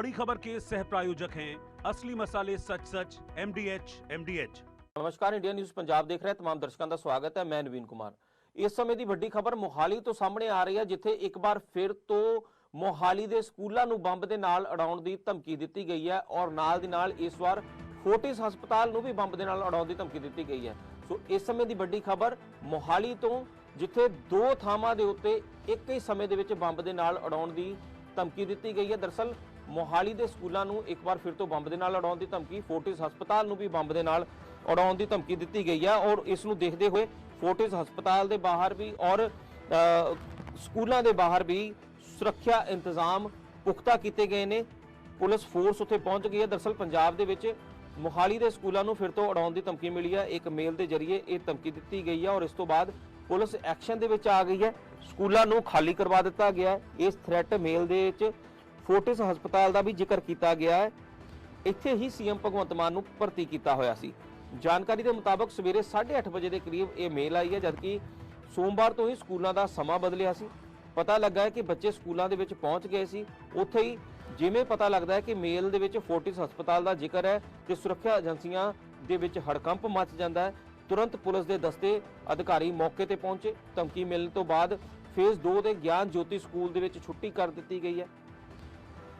बड़ी खबर के सह प्रायोजक हैं असली मसाले सच सच एमडीएच एमडीएच ਨਮਸਕਾਰ ਇੰਡੀਆ ਨਿਊਜ਼ ਪੰਜਾਬ ਦੇਖ ਰਹੇ तमाम ਦਰਸ਼ਕਾਂ ਦਾ ਸਵਾਗਤ ਹੈ ਮੈਂ ਨਵੀਨ ਕੁਮਾਰ ਇਸ ਸਮੇਂ ਦੀ ਵੱਡੀ ਖਬਰ ਮੋਹਾਲੀ ਤੋਂ ਸਾਹਮਣੇ ਆ ਰਹੀ ਹੈ ਜਿੱਥੇ ਇੱਕ ਵਾਰ ਫਿਰ ਤੋਂ ਮੋਹਾਲੀ ਦੇ ਸਕੂਲਾਂ ਨੂੰ ਬੰਬ ਦੇ ਨਾਲ ਉਡਾਉਣ ਦੀ ਧਮਕੀ ਦਿੱਤੀ ਗਈ ਹੈ ਔਰ ਨਾਲ ਦੀ ਨਾਲ ਇਸ ਵਾਰ ਫੋਰਟਿਸ ਹਸਪਤਾਲ ਨੂੰ ਵੀ ਬੰਬ ਦੇ ਨਾਲ ਉਡਾਉਣ ਦੀ ਧਮਕੀ ਦਿੱਤੀ ਗਈ ਹੈ ਸੋ ਇਸ ਸਮੇਂ ਦੀ ਵੱਡੀ ਖਬਰ ਮੋਹਾਲੀ ਤੋਂ ਜਿੱਥੇ ਦੋ ਥਾਵਾਂ ਦੇ ਉੱਤੇ ਇੱਕ ਹੀ ਸਮੇਂ ਦੇ ਵਿੱਚ ਬੰਬ ਦੇ ਨਾਲ ਉਡਾਉਣ ਦੀ ਧਮਕੀ ਦਿੱਤੀ ਗਈ ਹੈ ਦਰਸਲ ਮੋਹਾਲੀ ਦੇ ਸਕੂਲਾਂ ਨੂੰ ਇੱਕ ਵਾਰ ਫਿਰ ਤੋਂ ਬੰਬ ਦੇ ਨਾਲ ਉਡਾਉਣ ਦੀ ਧਮਕੀ, ਫੋਰਟਿਸ ਹਸਪਤਾਲ ਨੂੰ ਵੀ ਬੰਬ ਦੇ ਨਾਲ ਉਡਾਉਣ ਦੀ ਧਮਕੀ ਦਿੱਤੀ ਗਈ ਹੈ ਔਰ ਇਸ ਨੂੰ ਦੇਖਦੇ ਹੋਏ ਫੋਰਟਿਸ ਹਸਪਤਾਲ ਦੇ ਬਾਹਰ ਵੀ ਔਰ ਸਕੂਲਾਂ ਦੇ ਬਾਹਰ ਵੀ ਸੁਰੱਖਿਆ ਇੰਤਜ਼ਾਮ ਪੁਖਤਾ ਕੀਤੇ ਗਏ ਨੇ। ਪੁਲਿਸ ਫੋਰਸ ਉੱਥੇ ਪਹੁੰਚ ਗਈ ਹੈ। ਦਰਸਲ ਪੰਜਾਬ ਦੇ ਵਿੱਚ ਮੋਹਾਲੀ ਦੇ ਸਕੂਲਾਂ ਨੂੰ ਫਿਰ ਤੋਂ ਉਡਾਉਣ ਦੀ ਧਮਕੀ ਮਿਲੀ ਹੈ ਇੱਕ ਮੇਲ ਦੇ ਜ਼ਰੀਏ ਇਹ ਧਮਕੀ ਦਿੱਤੀ ਗਈ ਹੈ ਔਰ ਇਸ ਤੋਂ ਬਾਅਦ ਪੁਲਿਸ ਐਕਸ਼ਨ ਦੇ ਵਿੱਚ ਆ ਗਈ ਹੈ। ਸਕੂਲਾਂ ਨੂੰ ਖਾਲੀ ਕਰਵਾ ਦਿੱਤਾ ਗਿਆ ਹੈ। ਇਸ ਥ੍ਰੈਟ ਮੇਲ ਦੇ ਵਿੱਚ ਫੋਰਟਿਸ ਹਸਪਤਾਲ ਦਾ ਵੀ ਜ਼ਿਕਰ ਕੀਤਾ ਗਿਆ ਹੈ। ਇੱਥੇ ਹੀ ਸੀਐਮ ਭਗਵੰਤ ਮਾਨ ਨੂੰ ਭਰਤੀ ਕੀਤਾ ਹੋਇਆ ਸੀ। ਜਾਣਕਾਰੀ ਦੇ ਮੁਤਾਬਕ ਸਵੇਰੇ 8:30 ਵਜੇ ਦੇ ਕਰੀਬ ਇਹ ਮੇਲ ਆਈ ਹੈ, ਜਦਕਿ ਸੋਮਵਾਰ ਤੋਂ ਹੀ ਸਕੂਲਾਂ ਦਾ ਸਮਾਂ ਬਦਲਿਆ ਸੀ। ਪਤਾ ਲੱਗਾ ਹੈ ਕਿ ਬੱਚੇ ਸਕੂਲਾਂ ਦੇ ਵਿੱਚ ਪਹੁੰਚ ਗਏ ਸੀ। ਉੱਥੇ ਹੀ ਜਿਵੇਂ ਪਤਾ ਲੱਗਦਾ ਹੈ ਕਿ ਮੇਲ ਦੇ ਵਿੱਚ ਫੋਰਟਿਸ ਹਸਪਤਾਲ ਦਾ ਜ਼ਿਕਰ ਹੈ ਤੇ ਸੁਰੱਖਿਆ ਏਜੰਸੀਆਂ ਦੇ ਵਿੱਚ ਹੜਕੰਪ ਮਚ ਜਾਂਦਾ ਹੈ। ਤੁਰੰਤ ਪੁਲਿਸ ਦੇ ਦਸਤੇ ਅਧਿਕਾਰੀ ਮੌਕੇ ਤੇ ਪਹੁੰਚੇ। ਧਮਕੀ ਮਿਲਣ ਤੋਂ ਬਾਅਦ ਫੇਜ਼ 2 ਦੇ ਗਿਆਨ ਜੋਤੀ ਸਕੂਲ ਦੇ ਵਿੱਚ ਛੁੱਟੀ ਕਰ ਦਿੱਤੀ ਗਈ ਹੈ।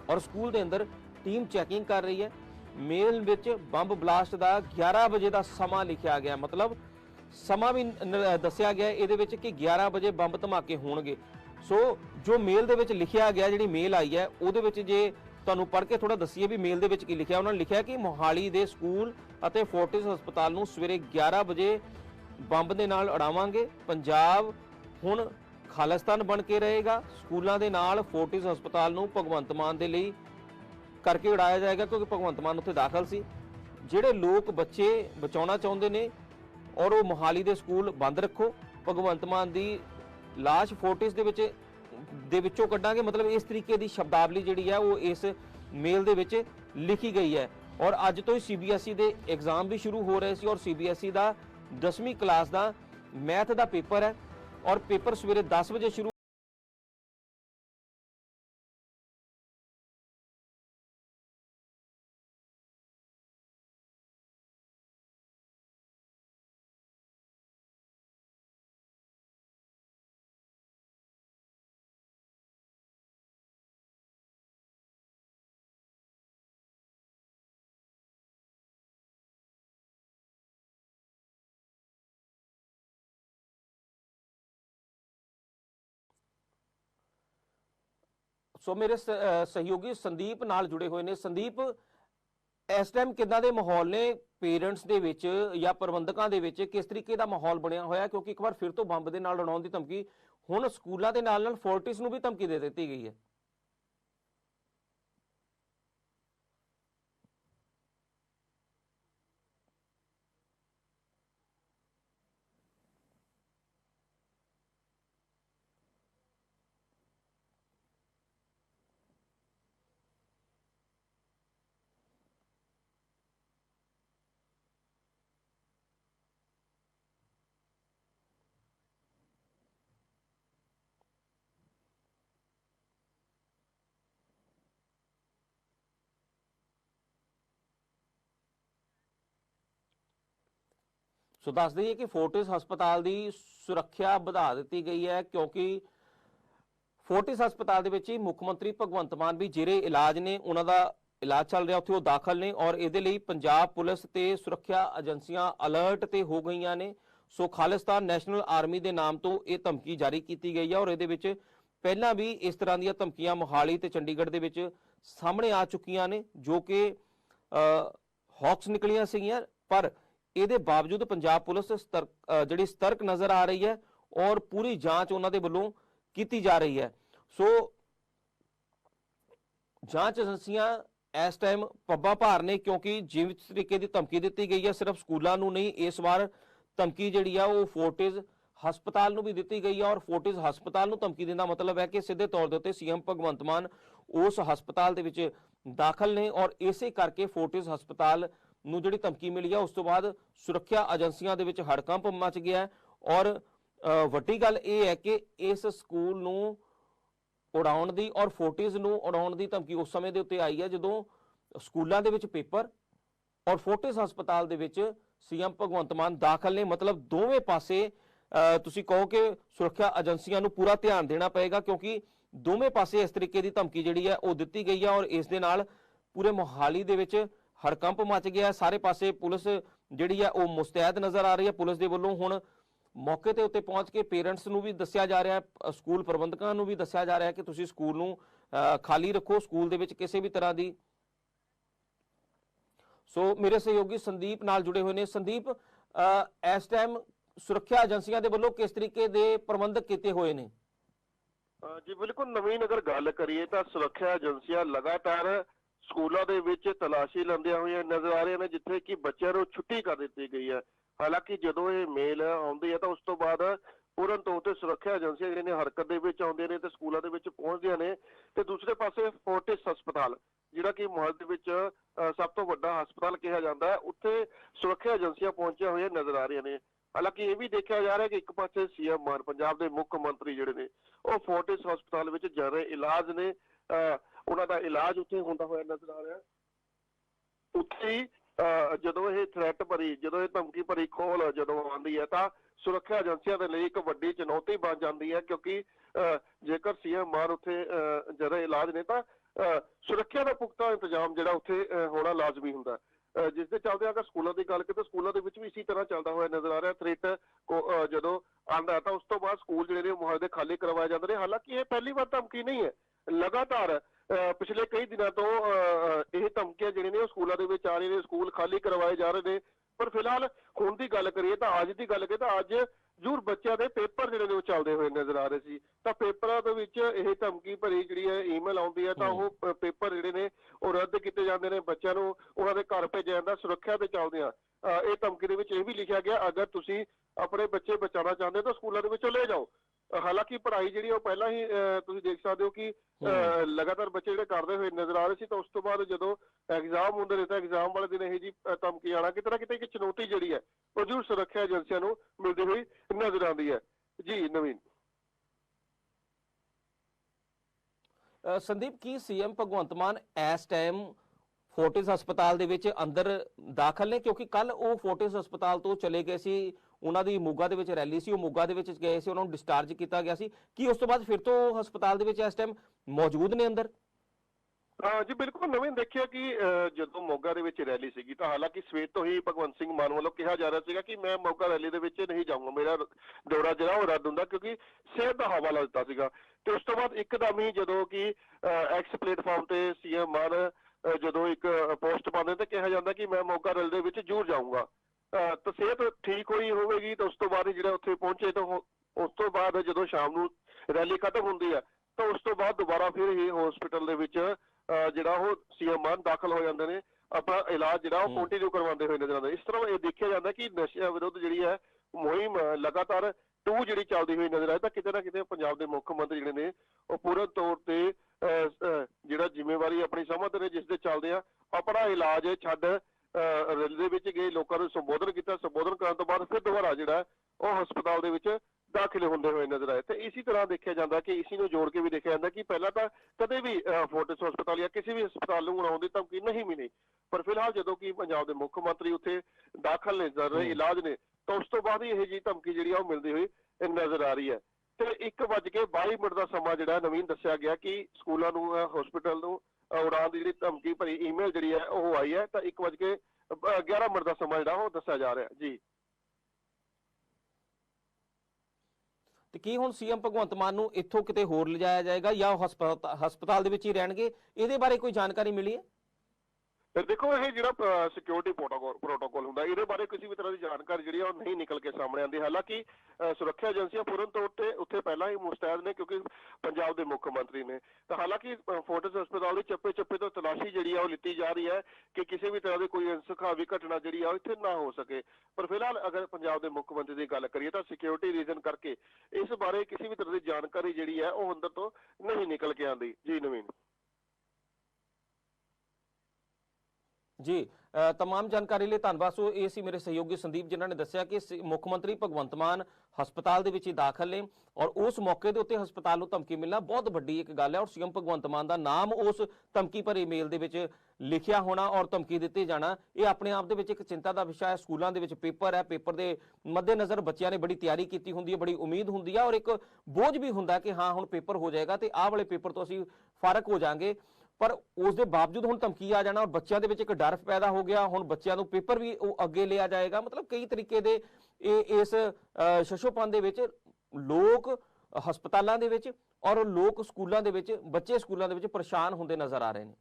ਔਰ ਸਕੂਲ ਦੇ ਅੰਦਰ ਟੀਮ ਚੈਕਿੰਗ ਕਰ ਰਹੀ ਹੈ। ਮੇਲ ਵਿੱਚ ਬੰਬ ਬਲਾਸਟ ਦਾ 11 ਵਜੇ ਦਾ ਸਮਾਂ ਲਿਖਿਆ ਗਿਆ। ਮਤਲਬ ਸਮਾਂ ਵੀ ਦੱਸਿਆ ਗਿਆ ਇਹਦੇ ਵਿੱਚ ਕਿ 11 ਵਜੇ ਬੰਬ ਧਮਾਕੇ ਹੋਣਗੇ। ਸੋ ਜੋ ਮੇਲ ਦੇ ਵਿੱਚ ਲਿਖਿਆ ਗਿਆ, ਜਿਹੜੀ ਮੇਲ ਆਈ ਹੈ, ਉਹਦੇ ਵਿੱਚ ਜੇ ਤੁਹਾਨੂੰ ਪੜ੍ਹ ਕੇ ਥੋੜਾ ਦੱਸੀਏ ਵੀ ਮੇਲ ਦੇ ਵਿੱਚ ਕੀ ਲਿਖਿਆ, ਉਹਨਾਂ ਨੇ ਲਿਖਿਆ ਕਿ ਮੋਹਾਲੀ ਦੇ ਸਕੂਲ ਅਤੇ ਫੋਰਟਿਸ ਹਸਪਤਾਲ ਨੂੰ ਸਵੇਰੇ 11 ਵਜੇ ਬੰਬ ਦੇ ਨਾਲ ਉਡਾਵਾਂਗੇ ਪੰਜਾਬ ਹੁਣ ਖਾਲਿਸਤਾਨ ਬਣ ਕੇ ਰਹੇਗਾ। ਸਕੂਲਾਂ ਦੇ ਨਾਲ ਫੋਰਟਿਸ ਹਸਪਤਾਲ ਨੂੰ ਭਗਵੰਤ ਮਾਨ ਦੇ ਲਈ ਕਰਕੇ ਉਡਾਇਆ ਜਾਏਗਾ ਕਿਉਂਕਿ ਭਗਵੰਤ ਮਾਨ ਉੱਥੇ ਦਾਖਲ ਸੀ। ਜਿਹੜੇ ਲੋਕ ਬੱਚੇ ਬਚਾਉਣਾ ਚਾਹੁੰਦੇ ਨੇ ਔਰ ਉਹ ਮੋਹਾਲੀ ਦੇ ਸਕੂਲ ਬੰਦ ਰੱਖੋ। ਭਗਵੰਤ ਮਾਨ ਦੀ ਲਾਸ਼ ਫੋਰਟਿਸ ਦੇ ਵਿੱਚ ਦੇ ਵਿੱਚੋਂ ਕੱਢਾਂਗੇ। ਮਤਲਬ ਇਸ ਤਰੀਕੇ ਦੀ ਸ਼ਬਦਾਵਲੀ ਜਿਹੜੀ ਹੈ ਉਹ ਇਸ ਮੇਲ ਦੇ ਵਿੱਚ ਲਿਖੀ ਗਈ ਹੈ। ਔਰ ਅੱਜ ਤੋਂ ਹੀ ਸੀਬੀਐਸਈ ਦੇ ਐਗਜ਼ਾਮ ਵੀ ਸ਼ੁਰੂ ਹੋ ਰਹੇ ਸੀ ਔਰ ਸੀਬੀਐਸਈ ਦਾ 10ਵੀਂ ਕਲਾਸ ਦਾ ਮੈਥ ਦਾ ਪੇਪਰ ਹੈ। ਔਰ ਪੇਪਰ ਸਵੇਰੇ 10 ਵਜੇ ਸ਼ੁਰੂ ਸੋ ਮੇਰੇ ਸਹਿਯੋਗੀ ਸੰਦੀਪ ਨਾਲ ਜੁੜੇ ਹੋਏ ਨੇ। ਸੰਦੀਪ, ਇਸ ਟਾਈਮ ਕਿੱਦਾਂ ਦੇ ਮਾਹੌਲ ਨੇ ਪੇਰੈਂਟਸ ਦੇ ਵਿੱਚ ਜਾਂ ਪ੍ਰਬੰਧਕਾਂ ਦੇ ਵਿੱਚ? ਕਿਸ ਤਰੀਕੇ ਦਾ ਮਾਹੌਲ ਬਣਿਆ ਹੋਇਆ? ਕਿਉਂਕਿ ਇੱਕ ਵਾਰ ਫਿਰ ਤੋਂ ਬੰਬ ਦੇ ਨਾਲ ਲੜਾਉਣ ਦੀ ਧਮਕੀ। ਹੁਣ ਸਕੂਲਾਂ ਦੇ ਨਾਲ ਨਾਲ ਫੋਰਟਿਸ ਨੂੰ ਵੀ ਧਮਕੀ ਦੇ ਦਿੱਤੀ ਗਈ ਹੈ। ਸੋ ਦੱਸ ਦਈਏ ਕਿ ਫੋਰਟਿਸ ਹਸਪਤਾਲ ਦੀ ਸੁਰੱਖਿਆ ਵਧਾ ਦਿੱਤੀ ਗਈ ਹੈ ਕਿਉਂਕਿ ਫੋਰਟਿਸ ਹਸਪਤਾਲ ਦੇ ਵਿੱਚ ਹੀ ਮੁੱਖ ਮੰਤਰੀ ਭਗਵੰਤ ਮਾਨ ਵੀ ਜਿਹੜੇ ਇਲਾਜ ਨੇ ਉਹਨਾਂ ਦਾ ਇਲਾਜ ਚੱਲ ਰਿਹਾ ਉੱਥੇ ਉਹ ਦਾਖਲ ਨੇ ਔਰ ਇਹਦੇ ਲਈ ਪੰਜਾਬ ਪੁਲਿਸ ਤੇ ਸੁਰੱਖਿਆ ਏਜੰਸੀਆਂ ਅਲਰਟ ਤੇ ਹੋ ਗਈਆਂ ਨੇ। ਸੋ ਖਾਲਿਸਤਾਨ ਨੈਸ਼ਨਲ ਆਰਮੀ ਦੇ ਨਾਮ ਤੋਂ ਇਹ ਧਮਕੀ ਜਾਰੀ ਕੀਤੀ ਗਈ ਹੈ ਔਰ ਇਹਦੇ ਵਿੱਚ ਪਹਿਲਾਂ ਵੀ ਇਸ ਤਰ੍ਹਾਂ ਦੀਆਂ ਧਮਕੀਆਂ ਮੋਹਾਲੀ ਤੇ ਚੰਡੀਗੜ੍ਹ ਦੇ ਵਿੱਚ ਸਾਹਮਣੇ ਆ ਚੁੱਕੀਆਂ ਨੇ ਜੋ ਕਿ ਅ, ਹੌਕਸ ਨਿਕਲੀਆਂ ਸੀਗੀਆਂ ਪਰ ਇਹਦੇ ਬਾਵਜੂਦ ਪੰਜਾਬ ਪੁਲਿਸ ਜਿਹੜੀ ਸਤਰਕ ਨਜ਼ਰ ਆ ਰਹੀ ਹੈ ਔਰ ਪੂਰੀ ਜਾਂਚ ਉਹਨਾਂ ਦੇ ਵੱਲੋਂ ਕੀਤੀ ਜਾ ਰਹੀ ਹੈ। ਸੋ ਜਾਂਚ ਏਜੰਸੀਆਂ ਇਸ ਟਾਈਮ ਪੱਬਾਂ ਭਾਰ ਨੇ ਕਿਉਂਕਿ ਜਿਸ ਤਰੀਕੇ ਦੀ ਧਮਕੀ ਦਿੱਤੀ ਗਈ ਹੈ, ਸਿਰਫ ਸਕੂਲਾਂ ਨੂੰ ਨਹੀਂ, ਇਸ ਵਾਰ ਧਮਕੀ ਜਿਹੜੀ ਆ ਉਹ ਫੋਰਟਿਸ ਹਸਪਤਾਲ ਨੂੰ ਵੀ ਦਿੱਤੀ ਗਈ ਹੈ ਔਰ ਫੋਰਟਿਸ ਹਸਪਤਾਲ ਨੂੰ ਧਮਕੀ ਦੇਣ ਦਾ ਮਤਲਬ ਹੈ ਕਿ ਸਿੱਧੇ ਤੌਰ ਦੇ ਉੱਤੇ ਸੀਐਮ ਭਗਵੰਤ ਮਾਨ ਉਸ ਹਸਪਤਾਲ ਦੇ ਵਿੱਚ ਦਾਖਲ ਨੇ ਔਰ ਇਸੇ ਕਰਕੇ ਫੋਰਟਿਸ ਹਸਪਤਾਲ ਨੂੰ ਜਿਹੜੀ ਧਮਕੀ ਮਿਲੀ ਹੈ ਉਸ ਤੋਂ ਬਾਅਦ ਸੁਰੱਖਿਆ ਏਜੰਸੀਆਂ ਦੇ ਵਿੱਚ ਹੜਕੰਪ ਮਚ ਗਿਆ ਔਰ ਵੱਡੀ ਗੱਲ ਇਹ ਹੈ ਕਿ ਇਸ ਸਕੂਲ ਨੂੰ ਉਡਾਉਣ ਦੀ ਔਰ ਫੋਟੋਜ਼ ਨੂੰ ਉਡਾਉਣ ਦੀ ਧਮਕੀ ਉਸ ਸਮੇਂ ਦੇ ਉੱਤੇ ਆਈ ਹੈ, ਜਦੋਂ ਸਕੂਲਾਂ ਦੇ ਵਿੱਚ ਪੇਪਰ ਔਰ ਫੋਰਟਿਸ ਹਸਪਤਾਲ ਦੇ ਵਿੱਚ ਸੀਐਮ ਭਗਵੰਤ ਮਾਨ ਦਾਖਲ ਨੇ। ਮਤਲਬ ਦੋਵੇਂ ਪਾਸੇ ਤੁਸੀਂ ਕਹੋ ਕਿ ਸੁਰੱਖਿਆ ਏਜੰਸੀਆਂ ਨੂੰ ਪੂਰਾ ਧਿਆਨ ਦੇਣਾ ਪਏਗਾ, ਕਿਉਂਕਿ ਦੋਵੇਂ ਪਾਸੇ ਇਸ ਤਰੀਕੇ ਦੀ ਧਮਕੀ ਜਿਹੜੀ ਹੈ, ਉਹ ਦਿੱਤੀ ਗਈ ਹੈ। ਔਰ ਇਸ ਦੇ ਨਾਲ ਪੂਰੇ ਮੋਹਾਲੀ ਦੇ ਵਿੱਚ ਹੜਕੰਪ ਮਚ ਗਿਆ ਸਾਰੇ ਪਾਸੇ ਪੁਲਿਸ ਜਿਹੜੀ ਹੈ ਉਹ ਮੁਸਤੈਦ ਨਜ਼ਰ ਆ ਰਹੀ ਹੈ। ਪੁਲਿਸ ਦੇ ਵੱਲੋਂ ਹੁਣ ਮੌਕੇ ਤੇ ਉੱਤੇ ਪਹੁੰਚ ਕੇ ਪੇਰੈਂਟਸ ਨੂੰ ਵੀ ਦੱਸਿਆ ਜਾ ਰਿਹਾ ਹੈ ਸਕੂਲ ਪ੍ਰਬੰਧਕਾਂ ਨੂੰ ਵੀ ਦੱਸਿਆ ਜਾ ਰਿਹਾ ਹੈ ਕਿ ਤੁਸੀਂ ਸਕੂਲ ਨੂੰ ਖਾਲੀ ਰੱਖੋ ਸਕੂਲ ਦੇ ਵਿੱਚ ਕਿਸੇ ਵੀ ਤਰ੍ਹਾਂ ਦੀ। ਸੋ ਮੇਰੇ ਸਹਿਯੋਗੀ ਸੰਦੀਪ ਨਾਲ ਜੁੜੇ ਹੋਏ ਨੇ। ਸੰਦੀਪ ਅ, ਇਸ ਟਾਈਮ ਸੁਰੱਖਿਆ ਏਜੰਸੀਆਂ ਦੇ ਵੱਲੋਂ ਕਿਸ ਤਰੀਕੇ ਦੇ ਪ੍ਰਬੰਧ ਕੀਤੇ ਹੋਏ ਨੇ? ਜੀ ਬਿਲਕੁਲ ਨਵੀਨ ਅਗਰ ਗੱਲ ਕਰੀਏ ਤਾਂ ਸੁਰੱਖਿਆ ਏਜੰਸੀਆਂ ਲਗਾਤਾਰ ਸਕੂਲਾਂ ਦੇ ਵਿੱਚ ਤਲਾਸ਼ੀ ਲੈਂਦੀਆਂ ਹੋਈਆਂ ਨਜ਼ਰ ਆ ਰਹੀਆਂ ਨੇ ਜਿੱਥੇ ਕਿ ਬੱਚਿਆਂ ਨੂੰ ਛੁੱਟੀ ਕਰ ਦਿੱਤੀ ਗਈ ਹੈ। ਹਾਲਾਂਕਿ ਜਦੋਂ ਇਹ ਮੇਲ ਆਉਂਦੀ ਹੈ ਤਾਂ ਉਸ ਤੋਂ ਬਾਅਦ ਪੂਰਨ ਤੌਰ ਤੇ ਸੁਰੱਖਿਆ ਏਜੰਸੀਆਂ ਜਿਹੜੀਆਂ ਨੇ ਹਰਕਤ ਦੇ ਵਿੱਚ ਆਉਂਦੀਆਂ ਨੇ ਤੇ ਸਕੂਲਾਂ ਦੇ ਵਿੱਚ ਪਹੁੰਚਦੀਆਂ ਨੇ। ਤੇ ਦੂਸਰੇ ਪਾਸੇ ਫੋਰਟਿਸ ਹਸਪਤਾਲ ਜਿਹੜਾ ਕਿ ਮੋਹਾਲੀ ਦੇ ਵਿੱਚ ਸਭ ਤੋਂ ਵੱਡਾ ਹਸਪਤਾਲ ਕਿਹਾ ਜਾਂਦਾ ਹੈ ਉੱਥੇ ਸੁਰੱਖਿਆ ਏਜੰਸੀਆਂ ਪਹੁੰਚੀਆਂ ਹੋਈਆਂ ਨਜ਼ਰ ਆ ਰਹੀਆਂ ਨੇ। ਹਾਲਾਂਕਿ ਇਹ ਵੀ ਦੇਖਿਆ ਜਾ ਰਿਹਾ ਕਿ ਇੱਕ ਪਾਸੇ ਸੀਐਮ ਮਾਨ ਪੰਜਾਬ ਦੇ ਮੁੱਖ ਮੰਤਰੀ ਜਿਹੜੇ ਨੇ ਉਹ ਫੋਰਟਿਸ ਹਸਪਤਾਲ ਵਿੱਚ ਜਾ ਰਹੇ ਇਲਾਜ ਨੇ। ਅਹ, ਉਹਨਾਂ ਦਾ ਇਲਾਜ ਉੱਥੇ ਹੁੰਦਾ ਹੋਇਆ ਨਜ਼ਰ ਆ ਰਿਹਾ। ਉੱਥੇ ਹੀ ਜਦੋਂ ਇਹ ਥ੍ਰੈਟ ਭਰੀ ਜਦੋਂ ਇਹ ਧਮਕੀ ਭਰੀ ਖੋਲ ਜਦੋਂ ਆਉਂਦੀ ਹੈ ਤਾਂ ਸੁਰੱਖਿਆ ਏਜੰਸੀਆਂ ਦੇ ਲਈ ਇੱਕ ਵੱਡੀ ਚੁਣੌਤੀ ਬਣ ਜਾਂਦੀ ਹੈ ਕਿਉਂਕਿ ਜੇਕਰ ਸੀਐਮ ਮਾਨ ਉੱਥੇ ਅਹ, ਇਲਾਜ ਨੇ ਤਾਂ ਸੁਰੱਖਿਆ ਦਾ ਪੁਖਤਾ ਇੰਤਜ਼ਾਮ ਜਿਹੜਾ ਉੱਥੇ ਹੋਣਾ ਲਾਜ਼ਮੀ ਹੁੰਦਾ ਜਿਸ ਦੇ ਚੱਲਦੇ ਅਗਰ ਸਕੂਲਾਂ ਦੀ ਗੱਲ ਕਰੀਏ ਸਕੂਲਾਂ ਦੇ ਵਿੱਚ ਵੀ ਇਸੇ ਤਰ੍ਹਾਂ ਚੱਲਦਾ ਹੋਇਆ ਨਜ਼ਰ ਆ ਰਿਹਾ। ਥ੍ਰੈਟ ਜਦੋਂ ਆਂਦਾ ਤਾਂ ਉਸ ਤੋਂ ਬਾਅਦ ਸਕੂਲ ਜਿਹੜੇ ਨੇ ਮੁਹੱਲੇ ਦੇ ਖਾਲੀ ਕਰਵਾਏ ਜਾਂਦੇ ਨੇ। ਹਾਲਾਂਕਿ ਇਹ ਪਹਿਲੀ ਵਾਰ ਧਮਕੀ ਨਹੀਂ ਹੈ। ਲਗਾਤਾਰ ਪਿਛਲੇ ਕਈ ਦਿਨਾਂ ਤੋਂ ਇਹ ਧਮਕੀਆਂ ਜਿਹੜੀਆਂ ਨੇ ਉਹ ਸਕੂਲਾਂ ਦੇ ਵਿੱਚ ਆ ਰਹੀਆਂ ਨੇ ਸਕੂਲ ਖਾਲੀ ਕਰਵਾਏ ਜਾ ਰਹੇ ਨੇ। ਪਰ ਫਿਲਹਾਲ ਹੁਣ ਦੀ ਗੱਲ ਕਰੀਏ ਤਾਂ ਅੱਜ ਦੀ ਗੱਲ ਕਰੀਏ ਤਾਂ ਅੱਜ ਜ਼ਰੂਰ ਬੱਚਿਆਂ ਦੇ ਪੇਪਰ ਜਿਹੜੇ ਨੇ ਉਹ ਚੱਲਦੇ ਹੋਏ ਨਜ਼ਰ ਆ ਰਹੇ ਸੀ। ਤਾਂ ਪੇਪਰਾਂ ਦੇ ਵਿੱਚ ਇਹ ਧਮਕੀ ਭਰੀ ਜਿਹੜੀ ਹੈ ਈਮੇਲ ਆਉਂਦੀ ਹੈ ਤਾਂ ਉਹ ਪੇਪਰ ਜਿਹੜੇ ਨੇ ਉਹ ਰੱਦ ਕੀਤੇ ਜਾਂਦੇ ਨੇ ਬੱਚਿਆਂ ਨੂੰ ਉਹਨਾਂ ਦੇ ਘਰ ਭੇਜਿਆ ਜਾਂਦਾ ਸੁਰੱਖਿਆ ਦੇ ਚੱਲਦਿਆਂ ਅਹ, ਇਹ ਧਮਕੀ ਦੇ ਵਿੱਚ ਇਹ ਵੀ ਲਿਖਿਆ ਗਿਆ ਅਗਰ ਤੁਸੀਂ ਆਪਣੇ ਬੱਚੇ ਬਚਾਉਣਾ ਚਾਹੁੰਦੇ ਹੋ ਤਾਂ ਸਕੂਲਾਂ ਦੇ ਵਿੱਚੋਂ ਲੈ ਜਾਓ। ਹਾਲਾਂਕਿ ਪੜ੍ਹਾਈ ਜਿਹੜੀ ਉਹ ਪਹਿਲਾਂ ਹੀ ਤੁਸੀਂ ਦੇਖ ਸਕਦੇ ਹੋ ਕਿ ਲਗਾਤਾਰ ਬੱਚੇ ਜਿਹੜੇ ਕਰਦੇ ਹੋਏ ਨਜ਼ਰ ਆ ਰਹੇ ਸੀ ਤਾਂ ਉਸ ਤੋਂ ਬਾਅਦ ਜਦੋਂ ਐਗਜ਼ਾਮ ਹੁੰਦੇ ਨੇ ਤਾਂ ਐਗਜ਼ਾਮ ਵਾਲੇ ਦਿਨ ਇਹ ਜੀ ਧਮਕੀ ਆਣਾ ਕਿਤੇ ਨਾ ਕਿਤੇ ਇੱਕ ਚੁਣੌਤੀ ਜਿਹੜੀ ਹੈ ਉਹ ਜ਼ਰੂਰ ਸੁਰੱਖਿਆ ਏਜੰਸੀਆਂ ਨੂੰ ਮਿਲਦੀ ਹੋਈ ਨਜ਼ਰ ਆਉਂਦੀ ਹੈ। ਜੀ ਨਵੀਨ। ਸੰਦੀਪ, ਕੀ ਸੀਐਮ ਭਗਵੰਤ ਮਾਨ ਇਸ ਟਾਈਮ ਫੋਰਟਿਸ ਹਸਪਤਾਲ ਦੇ ਵਿੱਚ ਅੰਦਰ ਦਾਖਲ ਨੇ? ਕਿਉਂਕਿ ਕੱਲ ਉਹ ਫੋਰਟਿਸ ਹਸਪਤਾਲ ਤੋਂ ਚਲੇ ਗਏ ਸੀ, ਉਹਨਾਂ ਦੀ ਮੋਗਾ ਦੇ ਵਿੱਚ ਰੈਲੀ ਸੀ, ਉਹ ਮੋਗਾ ਦੇ ਵਿੱਚ ਗਏ ਸੀ, ਉਹਨਾਂ ਨੂੰ ਡਿਸਚਾਰਜ ਕੀਤਾ ਗਿਆ ਸੀ। ਕੀ ਉਸ ਤੋਂ ਬਾਅਦ ਫਿਰ ਤੋਂ ਉਹ ਹਸਪਤਾਲ ਦੇ ਵਿੱਚ ਇਸ ਟਾਈਮ ਮੌਜੂਦ ਨੇ ਅੰਦਰ? ਜੀ ਬਿਲਕੁਲ ਨਵੀਨ ਦੇਖਿਆ ਕਿ ਜਦੋਂ ਮੋਗਾ ਦੇ ਵਿੱਚ ਰੈਲੀ ਸੀਗੀ ਤਾਂ ਹਾਲਾਂਕਿ ਸਵੇਰ ਤੋਂ ਹੀ ਭਗਵੰਤ ਸਿੰਘ ਮਾਨ ਵੱਲੋਂ ਕਿਹਾ ਜਾ ਰਿਹਾ ਸੀਗਾ ਕਿ ਮੈਂ ਮੋਗਾ ਰੈਲੀ ਦੇ ਵਿੱਚ ਨਹੀਂ ਜਾਊਂਗਾ ਮੇਰਾ ਦੌਰਾ ਜਿਹੜਾ ਉਹ ਰੱਦ ਹੁੰਦਾ ਕਿਉਂਕਿ ਸਿਹਤ ਦਾ ਹਵਾਲਾ ਦਿੱਤਾ ਸੀਗਾ। ਤੇ ਉਸ ਤੋਂ ਬਾਅਦ ਇੱਕਦਮ ਹੀ ਜਦੋਂ ਕਿ ਐਕਸ ਪਲੇਟਫਾਰਮ ਤੇ ਸੀਐਮ ਮਾਨ ਜਦੋਂ ਇੱਕ ਪੋਸਟ ਪਾਉਂਦੇ ਤੇ ਕਿਹਾ ਜਾਂਦਾ ਕਿ ਮੈਂ ਮੋਗਾ ਰੈਲੀ ਦੇ ਵਿੱਚ ਜ਼ਰੂਰ ਜਾਊਂਗਾ। ਅਹ, ਤਾਂ ਸਿਹਤ ਠੀਕ ਹੋਈ ਹੋਵੇਗੀ ਤਾਂ ਉਸ ਤੋਂ ਬਾਅਦ ਹੀ ਜਿਹੜਾ ਉੱਥੇ ਪਹੁੰਚੇ ਤਾਂ ਉਸ ਤੋਂ ਬਾਅਦ ਜਦੋਂ ਸ਼ਾਮ ਨੂੰ ਰੈਲੀ ਖਤਮ ਹੁੰਦੀ ਹੈ ਤਾਂ ਉਸ ਤੋਂ ਬਾਅਦ ਦੁਬਾਰਾ ਫਿਰ ਇਹ ਹਸਪੀਟਲ ਦੇ ਵਿੱਚ ਜਿਹੜਾ ਉਹ ਸੀਐਮ ਮਾਨ ਦਾਖਲ ਹੋ ਜਾਂਦੇ ਨੇ। ਆਪਣਾ ਇਲਾਜ ਜਿਹੜਾ ਉਹ। ਕੰਟੀਨਿਊ ਕਰਵਾਉਂਦੇ ਹੋਏ ਨਜ਼ਰ ਆਉਂਦੇ ਇਸ ਤਰ੍ਹਾਂ ਇਹ ਦੇਖਿਆ ਜਾਂਦਾ ਕਿ ਨਸ਼ਿਆਂ ਵਿਰੁੱਧ ਜਿਹੜੀ ਹੈ ਮੁਹਿੰਮ ਲਗਾਤਾਰ ਟੂ ਜਿਹੜੀ ਚੱਲਦੀ ਹੋਈ ਨਜ਼ਰ ਆਏ ਤਾਂ ਕਿਤੇ ਨਾ ਕਿਤੇ ਪੰਜਾਬ ਦੇ ਮੁੱਖ ਮੰਤਰੀ ਜਿਹੜੇ ਨੇ ਉਹ ਪੂਰਨ ਤੌਰ ਤੇ ਜਿਹੜਾ ਜ਼ਿੰਮੇਵਾਰੀ ਆਪਣੀ ਸਮਝਦੇ ਨੇ ਜਿਸ ਦੇ ਚੱਲਦੇ ਆ ਆਪਣਾ ਇਲਾਜ ਛੱਡ ਰੈਲੀ ਦੇ ਵਿੱਚ ਗਏ ਲੋਕਾਂ ਨੂੰ ਸੰਬੋਧਨ ਕੀਤਾ। ਸੰਬੋਧਨ ਕਰਨ ਤੋਂ ਬਾਅਦ ਫਿਰ ਦੁਬਾਰਾ ਜਿਹੜਾ ਉਹ ਹਸਪਤਾਲ ਦੇ ਵਿੱਚ ਦਾਖਲ ਹੁੰਦੇ ਹੋਏ ਨਜ਼ਰ ਆਏ। ਤੇ ਇਸੇ ਤਰ੍ਹਾਂ ਦੇਖਿਆ ਜਾਂਦਾ ਕਿ ਇਸੇ ਨੂੰ ਜੋੜ ਕੇ ਵੀ ਦੇਖਿਆ ਜਾਂਦਾ ਕਿ ਪਹਿਲਾਂ ਤਾਂ ਕਦੇ ਵੀ ਫੋਰਟਿਸ ਹਸਪਤਾਲ ਜਾਂ ਕਿਸੇ ਵੀ ਹਸਪਤਾਲ ਨੂੰ ਬਣਾਉਣ ਦੀ ਧਮਕੀ ਨਹੀਂ ਮਿਲੀ। ਪਰ ਫਿਲਹਾਲ ਜਦੋਂ ਕਿ ਪੰਜਾਬ ਦੇ ਮੁੱਖ ਮੰਤਰੀ ਉੱਥੇ ਦਾਖਲ ਨੇ ਜ਼ਰ। ਇਲਾਜ ਨੇ ਤਾਂ ਉਸ ਤੋਂ ਬਾਅਦ ਹੀ ਇਹ ਜੀ ਧਮਕੀ ਜਿਹੜੀ ਆ ਉਹ ਮਿਲਦੀ ਹੋਈ ਨਜ਼ਰ ਆ ਰਹੀ ਹੈ। ਤੇ 1:22 ਮਿੰਟ ਦਾ ਸਮਾਂ ਜਿਹੜਾ ਨਵੀਨ ਦੱਸਿਆ ਗਿਆ ਕਿ ਸਕੂਲਾਂ ਨੂੰ ਹਸਪੀਟਲ ਨੂੰ ਉਡਾਣ ਦੀ ਜਿਹੜੀ ਧਮਕੀ ਭਰੀ ਈਮੇਲ ਜਿਹੜੀ ਹੈ ਉਹ ਆਈ ਹੈ। ਤਾਂ 1:11 ਮਿੰਟ ਦਾ ਸਮਾਂ ਜਿਹੜਾ ਉਹ ਦੱਸਿਆ ਜਾ ਰਿਹਾ ਜੀ। ਤੇ ਕੀ ਹੁਣ ਸੀਐਮ ਭਗਵੰਤ ਮਾਨ ਨੂੰ ਇੱਥੋਂ ਕਿਤੇ ਹੋਰ ਲਿਜਾਇਆ ਜਾਏਗਾ ਜਾਂ ਉਹ ਹਸਪਤਾਲ ਦੇ ਵਿੱਚ ਹੀ ਰਹਿਣਗੇ? ਇਹਦੇ ਬਾਰੇ ਕੋਈ ਜਾਣਕਾਰੀ ਮਿਲੀ ਹੈ? ਤੇ ਦੇਖੋ ਇਹ ਜਿਹੜਾ ਸਿਕਿਉਰਿਟੀ ਪ੍ਰੋਟੋਕੋਲ ਹੁੰਦਾ ਇਹਦੇ ਬਾਰੇ ਕਿਸੇ ਵੀ ਤਰ੍ਹਾਂ ਦੀ ਜਾਣਕਾਰੀ ਜਿਹੜੀ ਆ ਉਹ ਨਹੀਂ ਨਿਕਲ ਕੇ ਸਾਹਮਣੇ ਆਉਂਦੀ। ਹਾਲਾਂਕਿ ਸੁਰੱਖਿਆ ਏਜੰਸੀਆਂ ਪੂਰਨ ਤੌਰ ਤੇ ਉੱਥੇ ਪਹਿਲਾਂ ਹੀ ਮੁਸਤੈਦ ਨੇ ਕਿਉਂਕਿ ਪੰਜਾਬ ਦੇ ਮੁੱਖ ਮੰਤਰੀ ਨੇ। ਤਾਂ ਹਾਲਾਂਕਿ ਅਹ, ਹਸਪਤਾਲ ਦੀ ਚੱਪੇ ਚੱਪੇ ਤੋਂ ਤਲਾਸ਼ੀ ਜਿਹੜੀ ਆ ਉਹ ਲਿੱਤੀ ਜਾ ਰਹੀ ਹੈ ਕਿ ਕਿਸੇ ਵੀ ਤਰ੍ਹਾਂ ਦੀ ਕੋਈ ਅਨਸਖਾਵੀ ਘਟਨਾ ਜਿਹੜੀ ਆ ਇੱਥੇ ਨਾ ਹੋ ਸਕੇ। ਪਰ ਫਿਲਹਾਲ ਅਗਰ ਪੰਜਾਬ ਦੇ ਮੁੱਖ ਮੰਤਰੀ ਦੀ ਗੱਲ ਕਰੀਏ ਤਾਂ ਸਿਕਿਉਰਿਟੀ ਰੀਜ਼ਨ ਕਰਕੇ ਇਸ ਬਾਰੇ ਕਿਸੇ ਵੀ ਤਰ੍ਹਾਂ ਦੀ ਜਾਣਕਾਰੀ ਜਿਹੜੀ ਹੈ ਉਹ ਅੰਦਰ ਤੋਂ ਨਹੀਂ ਨਿਕਲ ਕੇ ਆਉਂਦੀ। ਜੀ ਨਵੀਨ। ਜੀ ਅ, तमाम ਜਾਣਕਾਰੀ ਲਈ ਧੰਨਵਾਦ ਸੋ ਇਹ ਸੀ ਮੇਰੇ ਸਹਿਯੋਗੀ ਸੰਦੀਪ ਜਿਨ੍ਹਾਂ ਨੇ ਦੱਸਿਆ ਕਿ ਸ- ਮੁੱਖ ਮੰਤਰੀ ਭਗਵੰਤ ਮਾਨ ਹਸਪਤਾਲ ਦੇ ਵਿੱਚ ਹੀ ਦਾਖਲ ਨੇ ਔਰ ਉਸ ਮੌਕੇ ਦੇ ਉੱਤੇ ਹਸਪਤਾਲ ਨੂੰ ਧਮਕੀ ਮਿਲਣਾ ਬਹੁਤ ਵੱਡੀ ਇੱਕ ਗੱਲ ਹੈ ਔਰ ਸੀਐਮ ਭਗਵੰਤ ਮਾਨ ਦਾ ਨਾਮ ਉਸ ਧਮਕੀ ਭਰੇ ਈਮੇਲ ਦੇ ਵਿੱਚ ਲਿਖਿਆ ਹੋਣਾ ਔਰ ਧਮਕੀ ਦਿੱਤੀ ਜਾਣਾ ਇਹ ਆਪਣੇ ਆਪ ਦੇ ਵਿੱਚ ਇੱਕ ਚਿੰਤਾ ਦਾ ਵਿਸ਼ਾ ਹੈ ਸਕੂਲਾਂ ਦੇ ਵਿੱਚ ਪੇਪਰ ਹੈ ਪੇਪਰ ਦੇ ਮੱਦੇਨਜ਼ਰ ਬੱਚਿਆਂ ਨੇ ਬੜੀ ਤਿਆਰੀ ਕੀਤੀ ਹੁੰਦੀ ਹੈ ਬੜੀ ਉਮੀਦ ਹੁੰਦੀ ਹੈ ਔਰ ਇੱਕ ਬੋਝ ਵੀ ਹੁੰਦਾ ਕਿ ਹਾਂ ਹੁਣ ਪੇਪਰ ਹੋ ਜਾਏਗਾ ਤੇ ਆਹ ਵਾਲੇ ਪੇਪਰ ਤੋਂ ਅਸੀਂ ਫਰਕ ਹੋ ਜਾਾਂਗੇ ਪਰ ਉਸ ਦੇ ਬਾਵਜੂਦ ਹੁਣ ਧਮਕੀ ਆ ਜਾਣਾ ਔਰ ਬੱਚਿਆਂ ਦੇ ਵਿੱਚ ਇੱਕ ਡਰ ਪੈਦਾ ਹੋ ਗਿਆ, ਹੁਣ ਬੱਚਿਆਂ ਨੂੰ ਪੇਪਰ ਵੀ ਉਹ ਅੱਗੇ ਲਿਆ ਜਾਏਗਾ। ਮਤਲਬ ਕਈ ਤਰੀਕੇ ਦੇ ਇਹ, ਇਸ ਸ਼ਸ਼ੋਪਨ ਦੇ ਵਿੱਚ ਲੋਕ ਹਸਪਤਾਲਾਂ ਦੇ ਵਿੱਚ ਔਰ ਲੋਕ ਸਕੂਲਾਂ ਦੇ ਵਿੱਚ, ਬੱਚੇ ਸਕੂਲਾਂ ਦੇ ਵਿੱਚ ਪਰੇਸ਼ਾਨ ਹੁੰਦੇ ਨਜ਼ਰ ਆ ਰਹੇ ਨੇ।